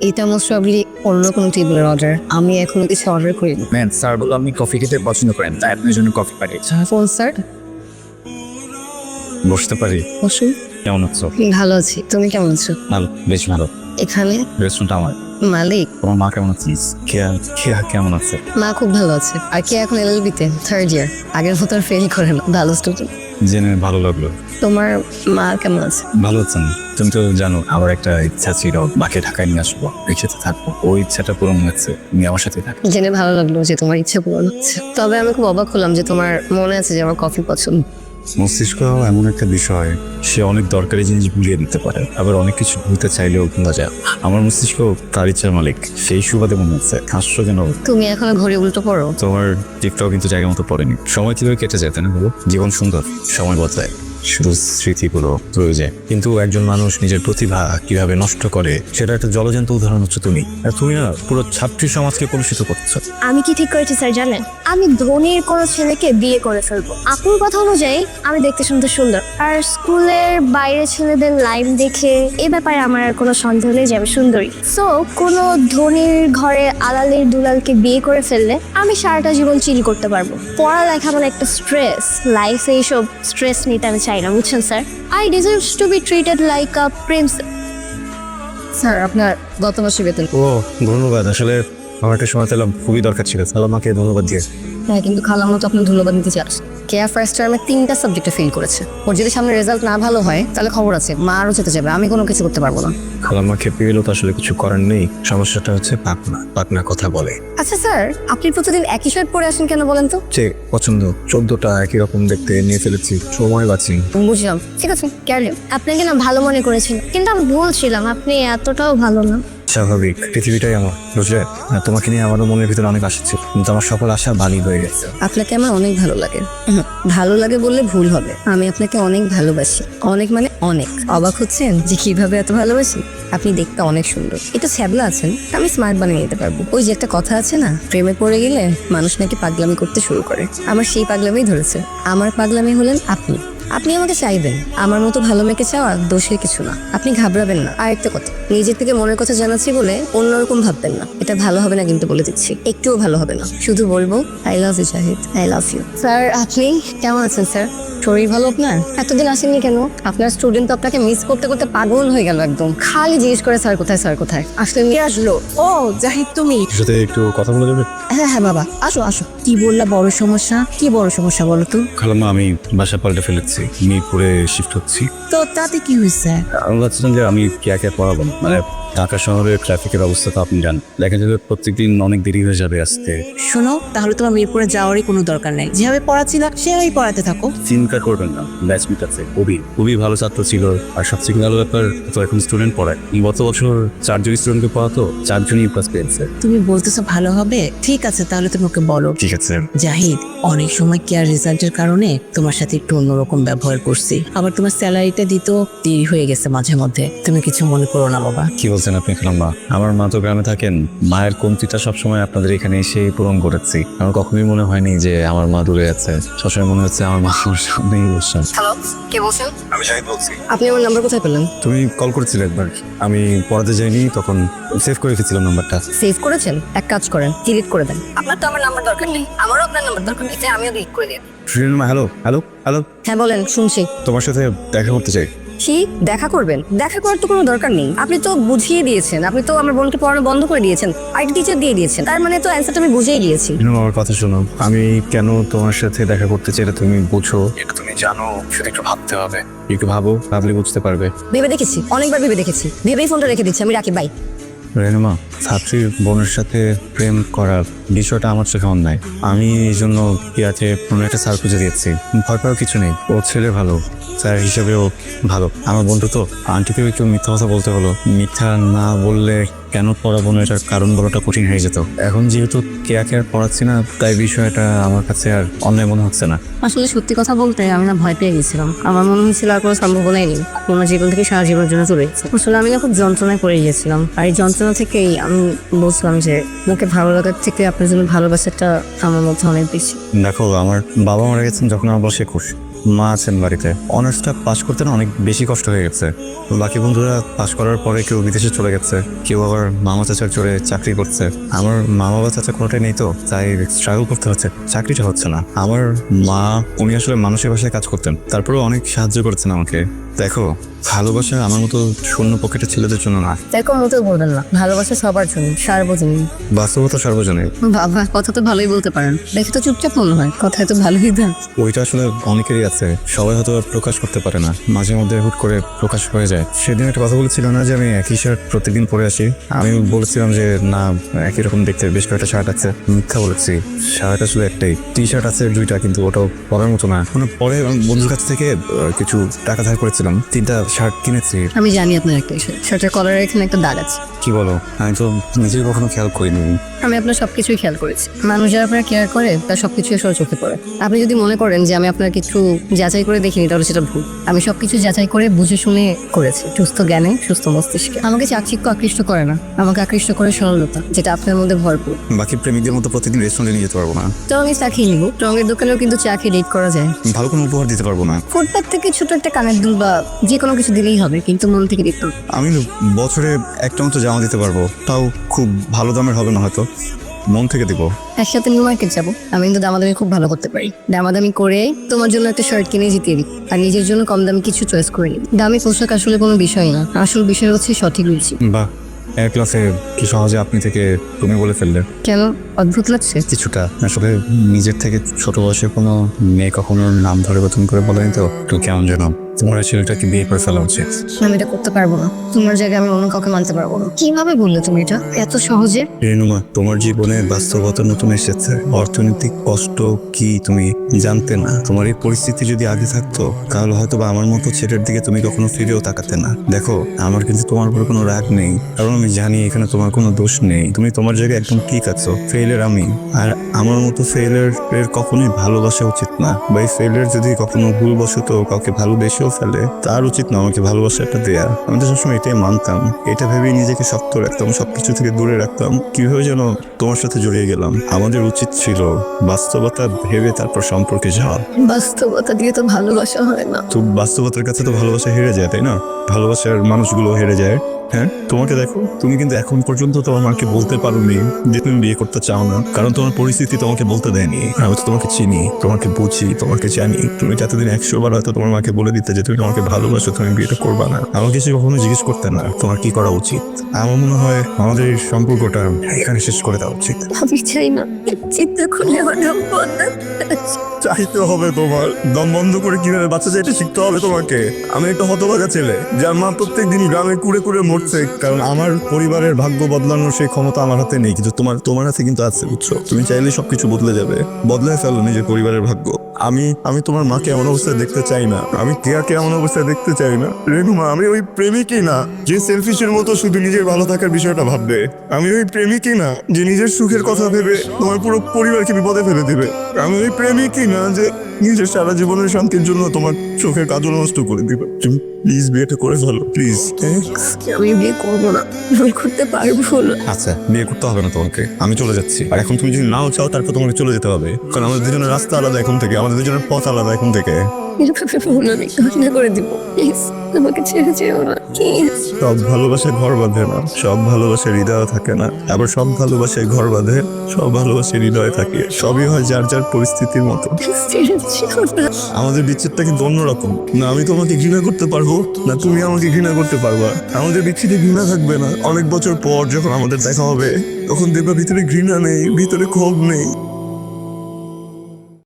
এটা most probably অন্য কোনো টেবিলের অর্ডার আমি এখনও কিছু অর্ডার করিনি। ম্যাম স্যার বলো আপনি কফি খেতে পছন্দ করেন তাই আপনার জন্য কফি পাঠিয়েছি। Phone sir? বসতে পারি। বসুন কেমন আছো? ভালো আছি। তুমি কেমন আছো? ভালো বেশ ভালো। এখানে? রেস্টুরেন্ট আমার। মালিক? তোমার মা কেমন আছিস? কেয়া কেয়া কেমন আছে? মা খুব ভালো আছে। আর কি এখন এলএলবিতে? থার্ড ইয়ার আগের মতো আর ফেল করে না। ভালো স্টুডেন্ট জেনে ভালো লাগল। তোমার মা কেমন আছে? ভালো আছেন। তুমি তো জানো আমার একটা ইচ্ছা ছিল মাকে ঢাকায় নিয়ে আসব। একসাথে থাকব। ওই ইচ্ছাটা পূরণ হয়েছে। তুমি আমার সাথে থাকো জেনে ভালো লাগল যে তোমার ইচ্ছে পূরণ হচ্ছে। তবে আমি খুব অবাক হলাম যে তোমার মনে আছে যে আমার কফি পছন্দ। মস্তিষ্ক এমন একটা বিষয়। সে অনেক দরকারি জিনিস ভুলিয়ে দিতে পারে। আবার অনেক কিছু ভুলতে চাইলেও ভুলা যায়। আমার মস্তিষ্ক তার ইচ্ছার মালিক। সেই সুবাদে মনে হচ্ছে হাস্য কেন তুমি এখন ঘড়ি উল্টো পড়ো? তোমার টিকটাও কিন্তু জায়গা মতো পড়েনি। সময় কীভাবে কেটে যায় তাই না বলো জীবন সুন্দর সময় বদলায়। স্মৃতিগুলো রয়ে যায় কিন্তু একজন মানুষ নিজের প্রতিভা কীভাবে নষ্ট করে, সেটা একটা জলজান্ত উদাহরণ হচ্ছে তুমি। আর তুমি না পুরো ছাত্রী সমাজকে কলুষিত করছ। আমি কি ঠিক করেছি, স্যার, জানেন? আমি ধোনির কোনো ছেলেকে বিয়ে করে ফেলব। আপুর কথা অনুযায়ী, আমি দেখতে শুনতে সুন্দর। আর স্কুলের বাইরে ছেলেদের লাইন দেখে, এ ব্যাপারে আমার আর কোনো সন্দেহ নেই যে আমি সুন্দরী। সো কোনো ধনির ঘরে আলালের দুলালকে বিয়ে করে ফেললে, আমি সারাটা জীবন চিল করতে পারব। পড়ালেখা মানে একটা স্ট্রেস লাইফে এইসব স্ট্রেস নিতে আমি চাই না বুঝছেন sir? I deserve to be treated like a prince sir আপনার গত মাসে বেতন ও ধন্যবাদ। আসলে আমার একটা সময় পেলাম খুবই দরকার ছিল। আমাকে ধন্যবাদ দিয়ে। হ্যাঁ কিন্তু খালামো তো আপনার ধন্যবাদ দিতে চাচ্ছি। কেয়া ফার্স্ট টার্মে তিনটা সাবজেক্টে ফেল করেছে। ওর যদি সামনে রেজাল্ট না ভালো হয় তাহলে খবর আছে মা আরও যেতে যাবে আমি কোনো কিছু করতে পারব না। খালাম্মা খেপে গেলেও তো আসলে কিছু করার নেই সমস্যাটা হচ্ছে পাকনা পাকনা কথা বলে। আচ্ছা স্যার আপনি প্রতিদিন একই শার্ট পরে আসেন কেন বলেন তো? যে পছন্দ চোদ্দটা একই রকম দেখতে নিয়ে ফেলেছি সময় বাঁচি। বুঝলাম ঠিক আছে ক্যারি আপনাকে না ভালো মনে করেছিলাম কিন্তু আমি ভুলছিলাম আপনি এতটাও ভালো না। স্বাভাবিক, পৃথিবীটাই আমার বুঝলে তোমাকে নিয়ে আমারও মনের ভিতরে অনেক আশা ছিল, কিন্তু আমার সকল আশা বালি হয়ে গেছে। আপনাকে আমার অনেক ভালো লাগে। ভালো লাগে বললে ভুল হবে। আমি আপনাকে অনেক ভালোবাসি। অনেক মানে অনেক। অবাক হচ্ছেন যে কীভাবে এত ভালোবাসি? আপনি দেখতে অনেক সুন্দর। এটা ছ্যাবলা আছেন আমি স্মার্ট বানিয়ে নিতে পারব। ওই যে একটা কথা আছে না, প্রেমে পড়ে গেলে মানুষ নাকি পাগলামি করতে শুরু করে। আমার সেই পাগলামি ধরেছে। আমার পাগলামি হলেন আপনি। আপনি আমাকে চাইবেন। আমার মতো ভালো মেয়েকে চাওয়া দোষের কিছু না। আপনি ঘাবড়াবেন না। আর একটা কথা, নিজের থেকে মনের কথা জানাচ্ছি বলে অন্যরকম ভাববেন না। এটা ভালো হবে না কিন্তু বলে দিচ্ছি। একটুও ভালো হবে না। শুধু বলব I love you Zahid I love you sir আপনি কেমন আছেন স্যার শরীর ভালো আপনার? এতদিন আসেননি কেন? আপনার স্টুডেন্ট তো আপনাকে মিস করতে করতে পাগল হয়ে গেল একদম। খালি জিজ্ঞেস করে স্যার কোথায় স্যার কোথায়? আসলে নিয়ে আসলো? ও জাহিদ তুমি? সাথে একটু কথা বলে যাবে? হ্যাঁ হ্যাঁ বাবা। আসো আসো। কি বললা বড় সমস্যা? কি বড় সমস্যা বলো তো? খালাম্মা আমি বাসা পাল্টে ফেলেছি। মিরপুরে শিফট হচ্ছি। তো তাতে কি হয়েছে? আমি ভাবছিলাম যে আমি কে কে পড়াবো? মানে ঢাকা শহরের ট্রাফিকের অবস্থা তো আপনি জানেন। দেখা যাবে প্রত্যেকদিন অনেক দেরি হয়ে যাবে আসতে শোনো তাহলে তোমার মিরপুরে যাওয়ারই কোনো দরকার নেই। যেভাবে পড়াচ্ছিলাম সেভাবেই পড়াতে থাকো। চিন্তা করবেন না ব্যাচমেট আছে খুবই খুবই ভালো ছাত্র ছিল। আর সবচেয়ে ভালো ব্যাপার তো এখন স্টুডেন্ট পড়ায়। গত বছর চারজন স্টুডেন্টকে পড়াতো চারজনই পাস পেয়েছে তুমি বলতেছো ভালো হবে? ঠিক আছে তাহলে তুমি ওকে বলো। ঠিক আছে। জাহিদ অনেক সময় কেয়ার রেজাল্টের কারণে তোমার সাথে একটু অন্যরকম ব্যবহার করছি। আবার তোমার স্যালারিটা দিতেও দেরি হয়ে গেছে মাঝে মধ্যে। তুমি কিছু মনে করো না বাবা। কি বলছেন আপনি খালাম্মা। আমার মা তো গ্রামে থাকেন মায়ের কমতিটা সবসময় আপনাদের এখানে এসে পূরণ করেছি। আমার কখনোই মনে হয়নি যে আমার মা দূরে আছে। সবসময় মনে হচ্ছে আমার মা আমার সামনেই বসছেন হ্যালো কে বলছেন? আমি শাহিদ বলছি। আপনি আমার নাম্বার কোথায় পেলেন? তুমি কল করেছিলে একবার। আমি পড়াতে যাইনি তখন সেভ করে রেখেছিলাম নাম্বারটা সেভ করেছেন? এক কাজ করেন ডিলিট করে দেন। আপনার তো আমার নাম্বার দরকার নেই। আমারও আপনার নাম্বার দরকার নেই আমিও ডিলিট করে দিই। হ্যালো হ্যালো হ্যালো হ্যাঁ বলেন শুনছি। তোমার সাথে দেখা করতে চাই। কি দেখা করবেন। দেখা করার তো কোনো দরকার নেই। আপনি তো বুঝিয়ে দিয়েছেন। আপনি তো আমার বোনকে পড়ানো বন্ধ করে দিয়েছেন। আরেকটা টিচার দিয়ে দিয়েছেন। তার মানে তো অ্যান্সারটা আমি বুঝেই গিয়েছি আমার কথা শোনো আমি কেন তোমার সাথে দেখা করতে চাই এটা তুমি বুঝো। এটা তুমি জানো শুধু একটু ভাবতে হবে। একটু ভাবো ভাবলে বুঝতে পারবে। ভেবে দেখেছি। অনেকবার ভেবে দেখেছি। ভেবেই ফোনটা রেখে দিচ্ছি। আমি রাখি বাই রেনুমা ছাত্রীর বোনের সাথে প্রেম করার বিষয়টা আমার চোখে অন্যায়। আমি এই জন্য ইয়াতে কোনো একটা স্যার খুঁজে দিয়েছি। ভয় পাওয়ার কিছু নেই। ও ছেলে ভালো। স্যার হিসেবেও ভালো। আমার বন্ধু তো। আন্টিকেও একটু মিথ্যা কথা বলতে হলো। মিথ্যা না বললে কেন পড়াবো না? এটার কারণ বলাটা কঠিন হয়ে যেত। এখন যেহেতু কেয়া কেয়ার পড়াচ্ছি না তাই বিষয়টা আমার কাছে আর অন্যায় মনে হচ্ছে না। আসলে সত্যি কথা বলতে আমি না ভয় পেয়ে গেছিলাম। আমার মনে হয়েছিল আর কোনো সম্ভাবনাই নেই। কোনো জীবন থেকে সারা জীবনের জন্য চলে গেছে আসলে আমি না খুব যন্ত্রণায় পড়ে গিয়েছিলাম আর এই যন্ত্রণা থেকেই আমি বুঝলাম যে মুখে ভালো লাগার থেকে আপনার জন্য ভালোবাসাটা আমার মধ্যে অনেক বেশি। দেখো আমার বাবা মারা গেছেন যখন আমার বয়স একুশ। মা আছেন বাড়িতে। অনার্সটা পাশ করতে না অনেক বেশি কষ্ট হয়ে গেছে। বাকি বন্ধুরা পাশ করার পরে কেউ বিদেশে চলে গেছে, কেউ আবার মামা চাচার চড়ে চাকরি করছে। আমার মা বাবা চাচা কোনোটাই নেই তো, তাই স্ট্রাগল করতে হচ্ছে, চাকরিটা হচ্ছে না। আমার মা, উনি আসলে মানুষের ভাষায় কাজ করতেন, তারপরেও অনেক সাহায্য করেছেন আমাকে। দেখো ভালোবাসা আমার মতো শূন্য পকেটের ছেলেদের জন্য না। দেখো মোটেও বলবেন না। ভালোবাসা সবার জন্য সার্বজনীন। বাস্তবতা সর্বজনীন। বাবা কথা তো ভালোই বলতে পারেন। দেখে তো চুপচাপ মনে হয় কথায় তো ভালোই দেন ওইটা আসলে অনেকেরই আছে সবাই হয়তো প্রকাশ করতে পারে না। মাঝে মধ্যে হুট করে প্রকাশ হয়ে যায়। সেদিন একটা কথা বলেছিল না যে আমি একই শার্ট প্রতিদিন পরে আসি? আমি বলেছিলাম যে না একই রকম দেখতে বেশ কয়েকটা শার্ট আছে। মিথ্যা বলেছি। শার্ট আসলে একটাই। টি শার্ট আছে দুইটা কিন্তু ওটাও পরার মতো না। মানে পরে বন্ধুর কাছ থেকে কিছু টাকা ধার করেছিলাম। তিনটা শার্ট কিনেছি। আমি জানি আপনার একটা শার্টের কলারের এখানে একটা দাগ আছে। কি বলো? আমি তো নিজেই কখনো খেয়াল করিনি। আমি আপনার সবকিছুই খেয়াল করেছি। মানুষ যারা আপনার কেয়ার করে তার সবকিছু আসলে চোখে পড়ে। আপনি যদি মনে করেন যে আমি আপনার কিছু যাচাই করে দেখিনি তাহলে সেটা ভুল। আমি সবকিছু যাচাই করে বুঝে শুনে করেছি। সুস্থ জ্ঞানে সুস্থ মস্তিষ্কে। আমাকে চাকচিক্য আকৃষ্ট করে না। আমাকে আকৃষ্ট করে সরলতা যেটা আপনার মধ্যে ভরপুর। বাকি প্রেমিকদের মতো প্রতিদিন রেস্টুরেন্টে নিয়ে যেতে পারব না। তো আমি চা খেয়ে নিবো। রঙের দোকানেও কিন্তু চা খেয়ে ডেট করা যায়। ভালো কোনো উপহার দিতে পারব না। ফুটপাথ থেকে ছোট একটা কানের দুল বা যে কোনো কিছু দিলেই হবে কিন্তু মন থেকে দিতে। আমি বছরে একটা মতো জামা দিতে পারব। তাও খুব ভালো দামের হবে না হয়তো। মন থেকে দিব। একসাথে নিউ মার্কেট যাব। আমি কিন্তু দামাদামি খুব ভালো করতে পারি। দামাদামি করে তোমার জন্য একটা শার্ট কিনে জিতিয়ে দিই। আর নিজের জন্য কম দামি কিছু চয়েস করে নিই। দামি পোশাক আসলে কোনো বিষয় না। আসল বিষয় হচ্ছে সঠিক রুচি। বা এক ক্লাসে কি সহজে আপনি থেকে তুমি বলে ফেললে? কেন? অদ্ভুত লাগছে। কিছুটা। আসলে নিজের থেকে ছোট বয়সে কোনো মেয়ে কখনো নাম ধরে তুমি করে বলেনি তো? একটু কেমন যেন। তোমার ছেলেটাকে বিয়ে করে ফেলা উচিত। আমি এটা করতে পারব না। তোমার জায়গায় আমি অন্য কাউকে মানতে পারব না। কীভাবে বললে তুমি এটা? এত সহজে? রেনুমা তোমার জীবনে বাস্তবতা নতুন এসেছে। অর্থনৈতিক কষ্ট কি তুমি জানতে না? তোমার এই পরিস্থিতি যদি আগে থাকতো তাহলে হয়তো বা আমার মতো ছেলের দিকে তুমি কখনো ফিরেও তাকাতে না। দেখো আমার কিন্তু তোমার উপর কোনো রাগ নেই। কারণ আমি জানি এখানে তোমার কোনো দোষ নেই। তুমি তোমার জায়গায় একদম ঠিক আছো। ফেইলের আমি। আর আমার মতো ফেইলের এর কখনোই ভালোবাসা উচিত না। বা এই ফেইলের যদি কখনো ভুলবশত কাউকে ভালোবেসেও ফেলে তার উচিত না আমাকে ভালোবাসা একটা দেয়া। আমি তো সবসময় এটাই মানতাম। এটা ভেবেই নিজেকে শক্ত রাখতাম সবকিছু থেকে দূরে রাখতাম। কীভাবে যেন তোমার সাথে জড়িয়ে গেলাম। আমাদের উচিত ছিল বাস্তবতা ভেবে তারপর সম্পর্কে যাওয়া। বাস্তবতা দিয়ে তো ভালোবাসা হয় না। তো বাস্তবতার কাছে তো ভালোবাসা হেরে যায় তাই না? ভালোবাসার মানুষগুলো হেরে যায়। হ্যাঁ তোমাকে দেখো, তুমি কিন্তু এখন পর্যন্ত তোমার মাকে বলতে পারোনি যে তুমি বিয়ে করতে চাও না, কারণ তোমার পরিস্থিতি তোমাকে বলতে দেয়নি। আমি তো তোমাকে চিনি, তোমাকে বুঝি, তোমাকে জানি। তুমি এতদিন একশো বার হয়তো তোমার মাকে বলে দিতে যে তুমি আমাকে ভালোবাসো, তুমি বিয়েটা করবা না। আমাকে সে কখনো জিজ্ঞেস করতে না, তোমার কি করা উচিত? আমার মনে হয় আমাদের এই সম্পর্কটা এখানে শেষ করে দেওয়া উচিত। আমি চাই না চিন্তা করলে আমার। চাইতে হবে তোমার। দম বন্ধ করে কীভাবে বাচ্চা চাইতে শিখতে হবে তোমাকে। আমি একটা হতভাগা ছেলে, যার মা প্রত্যেক দিন গ্রামে কুড়ে কুড়ে মরছে, কারণ আমার পরিবারের ভাগ্য বদলানোর সেই ক্ষমতা আমার হাতে নেই। কিন্তু তোমার তোমার হাতে কিন্তু আছে বুঝছ তুমি চাইলে সবকিছু বদলে যাবে। বদলে ফেলো নিজের পরিবারের ভাগ্য। আমি আমি তোমার মাকে এমন অবস্থায় দেখতে চাই না। আমি কেয়াকে এমন অবস্থায় দেখতে চাই না। রেনুমা, আমি ওই প্রেমিকই না, যে সেলফিশের মতো শুধু নিজের ভালো থাকার বিষয়টা ভাববে। আমি ওই প্রেমিকই না, যে নিজের সুখের কথা ভেবে তোমার পুরো পরিবারকে বিপদে ফেলে দেবে। আমি ওই প্রেমিকই না, যে নিজের সারা জীবনের শান্তির জন্য তোমার চোখের কাজল নষ্ট করে দিবে। তুমি প্লিজ বিয়েটা করে ফেলো প্লিজ আমি বিয়ে করব না আমি করতে পারব না। আচ্ছা বিয়ে করতে হবে না তোমাকে আমি চলে যাচ্ছি। আর এখন তুমি যদি নাও চাও তারপর তোমাকে চলে যেতে হবে। কারণ আমাদের দুজনের রাস্তা আলাদা এখন থেকে আমাদের দুজনের পথ আলাদা এখন থেকে। আমি ঘটনা করে দিব। প্লিজ আমাকে ছেড়ে যেও না প্লিজ সব ভালোবাসায় ঘর বাঁধে না সব ভালোবাসার হৃদয় থাকে না আবার সব ভালোবাসায় ঘর বাঁধে সব ভালোবাসার হৃদয় থাকে সবই হয় যার যার পরিস্থিতির মতো। ছেড়ে যেও না। আমাদের বিচ্ছেদটা কিন্তু অন্যরকম। না আমি তোমাকে ঘৃণা করতে পারব না তুমি আমাকে ঘৃণা করতে পারবা। আমাদের বিচ্ছেদে ঘৃণা থাকবে না। অনেক বছর পর যখন আমাদের দেখা হবে তখন দেখবা ভিতরে ঘৃণা নেই ভিতরে ক্ষোভ নেই।